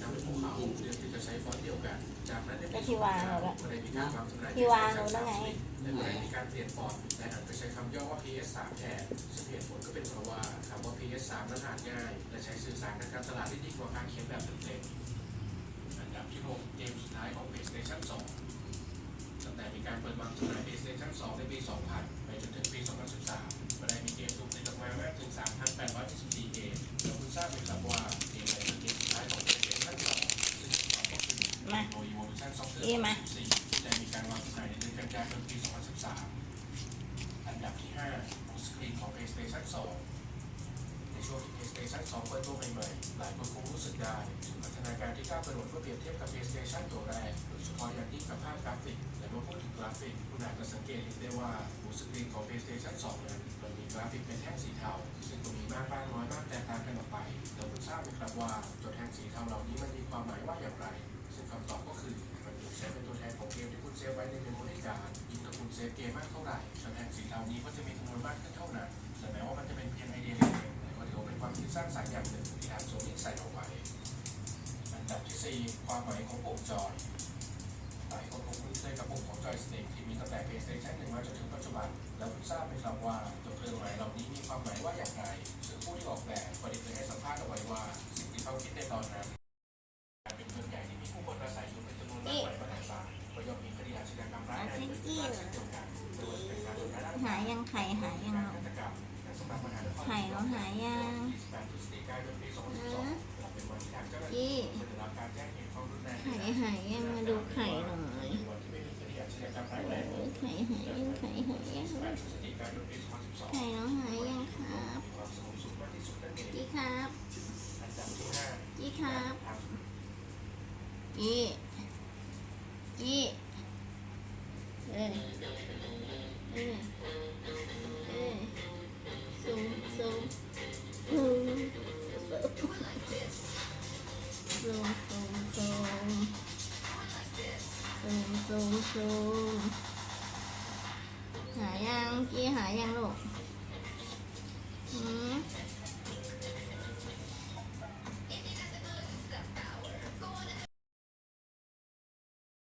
นำให้พวกเขาเลือกที่จะใช้ฟอนต์เดียวกันจากนั้นในก็ปีที่วางแล้วก็ได้มีการวางจำหน่าที่วางแล้วไงและได้มีการเปลี่ยนฟอนต์และหันไปใช้คำย่อว่า PS3 แทนซึ่งเหตุผลก็เป็นเพราะว่าคำว่า PS3 นั้นอ่านง่าย และใช้สื่อสารทางการตลาดได้ดีกว่าการเขียนแบบเต็มๆอันดับที่หกเกมสุดท้ายของ PlayStation 2ตั้งแต่มีการเปิดวางจำหน่าย PlayStation 2 ในปี 2000 ไปจนถึงปี 2013 Evolution Soccer นี่มา2014ที่ได้มีการวางจำหน่ายในเดือนกันยายนปี 2013 อันดับที่5ของสกรีนของ PlayStation 2 ในช่วงที่ PlayStation 2 เปิดตัวใหม่ๆ หลายคนคงรู้สึกได้ถึงพัฒนาการที่ก้าวกระโดดเมื่อเปรียบเทียบกับ PlayStation ตัวแรก โดยเฉพาะอย่างยิ่งกับภาพกราฟิก และเมื่อพูดถึงกราฟิก คุณอาจจะสังเกตเห็นได้ว่าหูสกรีนของ PlayStation 2 นั้นมันมีกราฟิกเป็นแท่งสีเทา ซึ่งตรงนี้มากบ้างน้อยมากแตกต่างกันออกไปแล้วคุณทราบไหมครับว่าตัวแท่งสีเทาเหล่านี้มันมีความหมายว่าอย่างไร ซึ่งคำตอบ มมากเท่าไหร่ตัวแท่งสีเทานี้ก็จะมีจำนวนมากขึ้นเท่านั้นแต่แม้ว่ามันจะเป็นเพียงไอเดียเล็กๆแต่ก็ถือว่าเป็นความคิดสร้างสรรค์อย่างหนึ่งที่ทางโซนี่ใส่เอาไว้อันดับที่ 4 ความหมายของปุ่มจอยหลายคนคงคุ้นเคยกับปุ่มของจอยสติ๊กที่มีตั้งแต่ PlayStation 1มาจนถึงปัจจุบัน แล้วคุณทราบไหมครับว่าตัวเครื่องหมายเหล่านี้มีความหมายว่าอย่างไรซึ่งผู้ที่ หายยังไข่หายยังไข่เราหายยังจี้ไข่หายยังมาดูไข่หน่อยไข่หายยังไข่หายยังไข่เราหายยังครับจี้ครับจี้ครับจี้จี้เออ Zoom, zoom. Zoom. Zoom, zoom, zoom. Zoom, zoom, zoom. หายังกี้หายังลูก